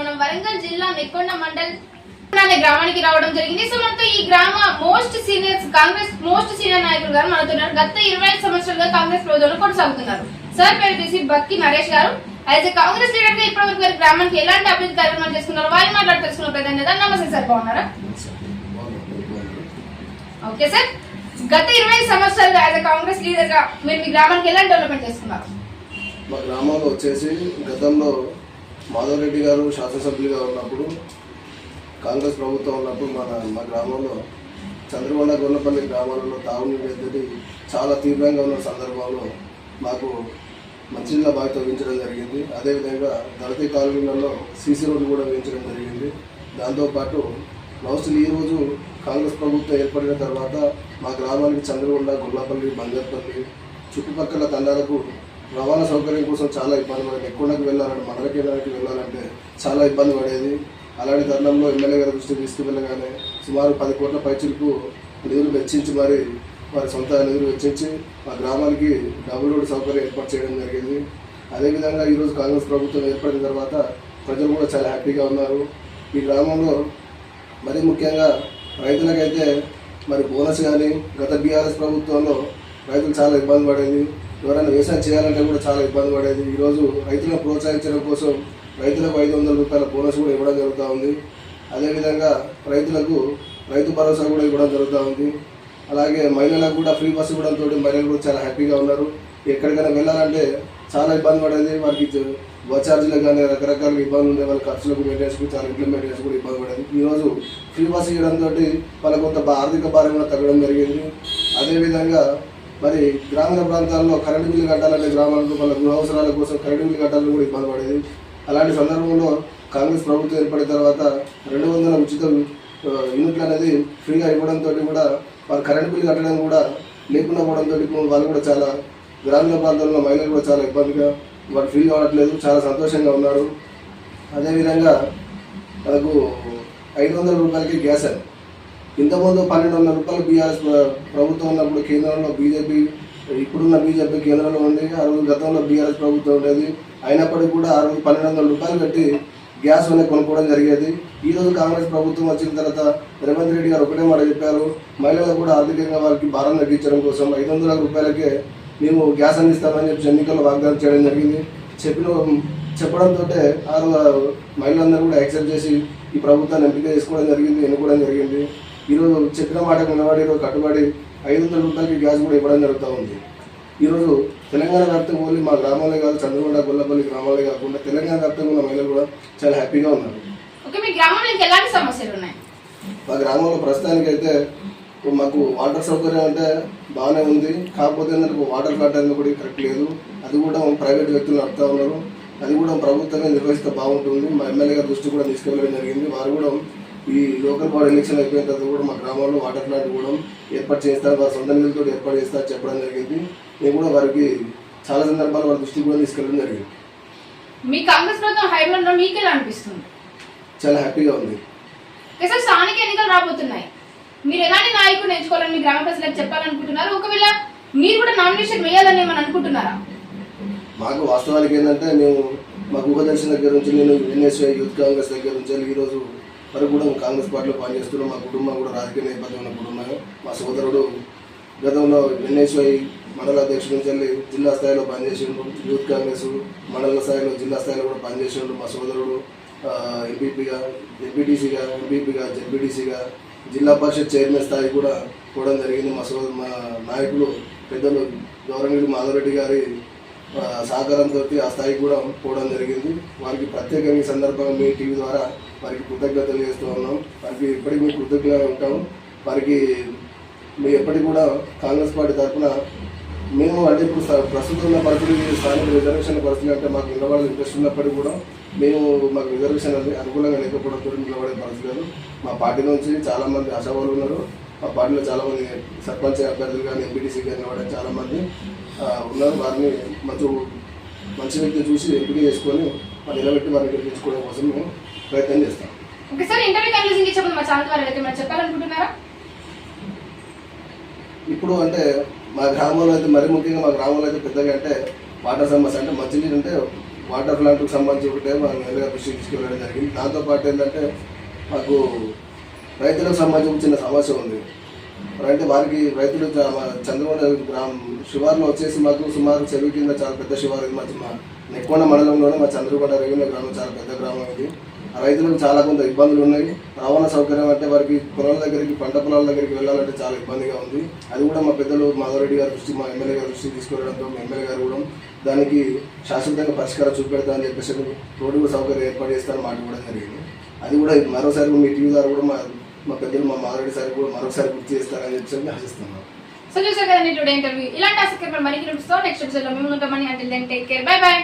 మనం వరంగల్ జిల్లా నిక్కొన్న మండలి అలానే గ్రామానికి రావడం జరిగింది. సో మనతో ఈ గ్రామ most senior Congress most senior నాయకులు గారు మనతో గత ఇరవై ఐదు సంవత్సరాలుగా కాంగ్రెస్ ప్రభుత్వంలో కొనసాగుతున్నారు. సార్ పేరు తీసి బక్కి నరేష్ గారు. యాజ్ కాంగ్రెస్ లీడర్గా ఇప్పటివరకు వారి గ్రామానికి ఎలాంటి అభివృద్ధి కార్యక్రమాలు చేస్తున్నారు వారి మాట్లాడి తెలుసుకున్న ప్రధాన కదా నమస్తే సార్ బాగున్నారా? Okay sir. గత ఇరవై ఐదు సంవత్సరాలుగా యాజ్ కాంగ్రెస్ లీడర్గా మీరు మీ గ్రామానికి ఎలాంటి డెవలప్మెంట్ చేస్తున్నారు మా గ్రామంలో వచ్చేసి గతంలో మాధవ్ రెడ్డి గారు శాసనసభ్యులుగా ఉన్నప్పుడు కాంగ్రెస్ ప్రభుత్వం ఉన్నప్పుడు మన మా గ్రామంలో చంద్రగొండ గొల్లపల్లి గ్రామాలలో తాగునీటి ఎద్దడి చాలా తీవ్రంగా ఉన్న సందర్భంలో మాకు మంచినీళ్ళ బావి వేయించడం జరిగింది. అదేవిధంగా దళిత కాలనీలలో సీసీ రోడ్డు కూడా వేయించడం జరిగింది. దాంతోపాటు మోస్ట్లీ ఈరోజు కాంగ్రెస్ ప్రభుత్వం ఏర్పడిన తర్వాత మా గ్రామానికి చంద్రగొండ గొల్లపల్లి బంజర్పల్లి చుట్టుపక్కల తండాలకు రవాణా సౌకర్యం కోసం చాలా ఇబ్బంది పడేది. ఎక్కువకి వెళ్ళాలంటే మండల కేంద్రానికి వెళ్ళాలంటే చాలా ఇబ్బంది పడేది. అలాంటి తరుణంలో ఎమ్మెల్యే గారి దృష్టికి తీసుకువెళ్ళగానే సుమారు పది కోట్ల పైచులకు నిధులు వెచ్చించి మరి వారి సొంత నిధులు వెచ్చించి మా గ్రామానికి డబుల్ రోడ్ సౌకర్యం ఏర్పాటు చేయడం జరిగింది. అదేవిధంగా ఈరోజు కాంగ్రెస్ ప్రభుత్వం ఏర్పడిన తర్వాత ప్రజలు కూడా చాలా హ్యాపీగా ఉన్నారు. ఈ గ్రామంలో మరి ముఖ్యంగా రైతులకైతే మరి బోనస్ కానీ గత బీఆర్ఎస్ ప్రభుత్వంలో రైతులు చాలా ఇబ్బంది పడేది. ఎవరైనా వ్యవసాయం చేయాలంటే కూడా చాలా ఇబ్బంది పడేది. ఈరోజు రైతులను ప్రోత్సహించడం కోసం రైతులకు ఐదు వందల రూపాయల బోనస్ కూడా ఇవ్వడం జరుగుతూ ఉంది. అదేవిధంగా రైతులకు రైతు భరోసా కూడా ఇవ్వడం జరుగుతూ ఉంది. అలాగే మహిళలకు కూడా ఫ్రీ బస్సు ఇవ్వడంతో మహిళలు కూడా చాలా హ్యాపీగా ఉన్నారు. ఎక్కడికైనా వెళ్ళాలంటే చాలా ఇబ్బంది పడేది. వారికి చ- బస్ ఛార్జీలకు కానీ రకరకాల ఇబ్బందులు ఉండే వాళ్ళ ఖర్చులకు మెయింటెనెన్స్ చాలా ఇంప్లిమెంటేషన్ కూడా ఇబ్బంది పడేది. ఈరోజు ఫ్రీ బస్సు ఇవ్వడంతో వాళ్ళ కొంత ఆర్థిక భారం కూడా తగ్గడం జరిగింది. అదేవిధంగా మరి గ్రామీణ ప్రాంతాల్లో కరెంటు బిల్లు కట్టాలంటే గ్రామాలకు వాళ్ళ గృహ అవసరాల కోసం కరెంటు బిల్లు కట్టాలని కూడా ఇబ్బంది పడేది. అలాంటి సందర్భంలో కాంగ్రెస్ ప్రభుత్వం ఏర్పడిన తర్వాత రెండు వందల ఉచితం యూనిట్లు అనేది ఫ్రీగా ఇవ్వడంతో కూడా వారు కరెంటు బిల్లు కట్టడం కూడా లేకుండా పోవడంతో వాళ్ళు కూడా చాలా గ్రామీణ ప్రాంతాల్లో మహిళలు కూడా చాలా ఇబ్బందిగా వారు ఫ్రీ కావట్లేదు చాలా సంతోషంగా ఉన్నారు. అదేవిధంగా మనకు ఐదు వందల రూపాయలకి గ్యాస్ అని ఇంతకుముందు పన్నెండు వందల రూపాయలు బీఆర్ఎస్ ప్రభుత్వం ఉన్నప్పుడు కేంద్రంలో బీజేపీ ఇప్పుడున్న బీజేపీ కేంద్రంలో ఉంది ఆ రోజు గతంలో బీఆర్ఎస్ ప్రభుత్వం ఉండేది. అయినప్పటికీ కూడా ఆ రోజు పన్నెండు వందల రూపాయలు పెట్టి గ్యాస్ అనేది కొనుక్కోవడం జరిగేది. ఈ రోజు కాంగ్రెస్ ప్రభుత్వం వచ్చిన తర్వాత రేవంత్ రెడ్డి గారు ఒకటే మాట చెప్పారు. మహిళలకు కూడా ఆర్థికంగా వారికి భారం తగ్గించడం కోసం ఐదు వందల రూపాయలకే మేము గ్యాస్ అందిస్తామని చెప్పి ఎన్నికల్లో వాగ్దానం చేయడం జరిగింది. చెప్పిన చెప్పడంతో ఆ మహిళలందరూ కూడా యాక్సెప్ట్ చేసి ఈ ప్రభుత్వాన్ని ఎంపిక చేసుకోవడం జరిగింది ఎన్నుకోవడం జరిగింది. ఈరోజు చెప్పిన మాటకు నిలబడి ఈరోజు కట్టుబడి ఐదు వందల రూపాయలకి గ్యాస్ కూడా ఇవ్వడం జరుగుతూ ఉంది. ఈరోజు తెలంగాణ వ్యాప్తంగా ఓన్లీ మా గ్రామాలే కాదు చంద్రగొండ గొల్లపల్లి గ్రామాలే కాకుండా తెలంగాణ వ్యాప్తంగా ఉన్న మహిళలు కూడా చాలా హ్యాపీగా ఉన్నారు. మీ గ్రామంలో గ్రామంలో ప్రస్తుతానికైతే మాకు వాటర్ సౌకర్యం అంటే బాగానే ఉంది. కాకపోతే ఏంటంటే వాటర్ ప్లాంట్ అనేది కూడా కరెక్ట్ లేదు. అది కూడా ప్రైవేట్ వ్యక్తులు నడుపుతా ఉన్నారు. అది కూడా ప్రభుత్వమే నిర్వహిస్తే బాగుంటుంది. మా ఎమ్మెల్యే గారి దృష్టి కూడా తీసుకెళ్ళడం జరిగింది. వారు కూడా ఈ లోకల్ బాడీ ఎలక్షన్ అయిపోయిన తర్వాత కూడా మా గ్రామంలో వాటర్ ప్లాంట్ కూడా ఏర్పాటు చేస్తారు. వారి సొంత నిధులతో ఏర్పాటు చేస్తారు చెప్పడం జరిగింది. నేను కూడా వారికి చాలా సందర్భాలు వారి దృష్టికి కూడా తీసుకెళ్ళడం జరిగింది. మీ కాంగ్రెస్ ప్రభుత్వం ఉండడం మీకు ఎలా అనిపిస్తుంది? చాలా హ్యాపీగా ఉంది. స్థానిక ఎన్నికలు రాబోతున్నాయి. మీరు ఎలాంటి నాయకుడు ఎంచుకోవాలని మీ గ్రామ ప్రజలకు చెప్పాలనుకుంటున్నారు? ఒకవేళ మీరు కూడా నామినేషన్ వేయాలని ఏమని అనుకుంటున్నారా? మాకు వాస్తవానికి ఏంటంటే మేము మా గృహదర్శన్ దగ్గర నుంచి నేను ఎన్ఎస్ఐ యూత్ కాంగ్రెస్ దగ్గర నుంచి ఈరోజు వరకు కూడా కాంగ్రెస్ పార్టీలో పనిచేస్తున్నాం మా కుటుంబం కూడా రాజకీయ నేపథ్యం ఉన్న కుటుంబమే మా సోదరుడు గతంలో ఎన్ఎస్ఐ మండల అధ్యక్షుడి నుంచి వెళ్ళి జిల్లా స్థాయిలో పనిచేసిండు. యూత్ కాంగ్రెస్ మండల స్థాయిలో జిల్లా స్థాయిలో కూడా పనిచేసిండు మా సోదరుడు. ఎంపీపీగా ఎంపీటీసీగా ఎంపీపీగా జెడ్పీటీసీగా జిల్లా పరిషత్ చైర్మన్ స్థాయి కూడా పోవడం జరిగింది. మా సోదరు మా నాయకులు పెద్దలు గౌరవనీయులు మాధవరెడ్డి గారి సహకారంతో ఆ స్థాయికి కూడా పోవడం జరిగింది. వారికి ప్రత్యేకంగా ఈ సందర్భంగా మీ టీవీ ద్వారా వారికి కృతజ్ఞతలు చేస్తూ ఉన్నాం. వారికి ఎప్పటికీ మేము ఉంటాం. వారికి మీ ఎప్పటికి కూడా కాంగ్రెస్ పార్టీ తరఫున మేము అంటే ఇప్పుడు ప్రస్తుతం ఉన్న పరిస్థితి స్థానిక రిజర్వేషన్ పరిస్థితి అంటే మాకు నిలబడాలి ఇంట్రెస్ట్ ఉన్నప్పటికీ కూడా మేము మాకు రిజర్వేషన్ అనేది అనుకూలంగా లేకపోవడంతో నిలబడే పరిస్థితి మా పార్టీ నుంచి చాలామంది మంది ఉన్నారు. మా పార్టీలో చాలా మంది సర్పంచ్ అభ్యర్థులు కానీ ఎంపీటీసీ కానీ నిలబడే చాలా మంది ఆ, ఉన్నారు. వారిని మంచి మంచి వ్యక్తి చూసి ఎంపిక చేసుకొని మరి నిలబెట్టి వారిని గెలిపించుకోవడం కోసం మేము ప్రయత్నం చేస్తాం. ఓకే సార్ ఇంటర్వ్యూ కన్క్లూజన్ ఇచ్చే మా ఛానల్ ద్వారా అయితే మనం చెప్పాలనుకుంటున్నారా? ఇప్పుడు అంటే మా గ్రామంలో అయితే మరి ముఖ్యంగా మా గ్రామంలో అయితే పెద్దగా అంటే వాటర్ సమస్య అంటే మంచినీరు అంటే వాటర్ ప్లాంట్కి సంబంధించి ఒకటే మా నేరుగా దృష్టికి తీసుకెళ్ళడం జరిగింది. దాంతోపాటు ఏంటంటే మాకు రైతులకు సంబంధించిన సమస్య ఉంది. అంటే వారికి రైతులు చంద్రబాబు గ్రామం శివార్లో వచ్చేసి మాకు సుమారు చెరువు కింద చాలా పెద్ద శివారు ఇది మా మా నెక్కొండ మండలంలోనే మా చంద్రగొండ రెవెన్యూ గ్రామం చాలా పెద్ద గ్రామం ఇది. రైతులకు చాలా కొంత ఇబ్బందులు ఉన్నాయి. రవాణా సౌకర్యం అంటే వారికి పొలాల దగ్గరికి పంట పొలాల దగ్గరికి వెళ్ళాలంటే చాలా ఇబ్బందిగా ఉంది. అది కూడా మా పెద్దలు మాధవరెడ్డి గారి దృష్టి మా ఎమ్మెల్యే గారి దృష్టి తీసుకురావడంతో మా ఎమ్మెల్యే గారు కూడా దానికి శాశ్వతంగా పరిష్కారం చూపెడతా అని చెప్పేసి రోడ్డు సౌకర్యం ఏర్పాటు చేస్తారని మాట కూడా జరిగింది. అది కూడా మరోసారి మీ టీవీ ద్వారా కూడా మా మా పెద్దలు మా మాధుడి సార్ కూడా మరొకసారి గుర్తు చేస్తారని చెప్పి ఆశిస్తున్నాను సో చూసారు కదండి టుడే ఇంటర్వ్యూ. ఇలాంటి ఆసక్తి మరిన్ని నెక్స్ట్ ఎపిసోడ్లో మేము ఉంటామని అంటే టేక్ కేర్ బై బై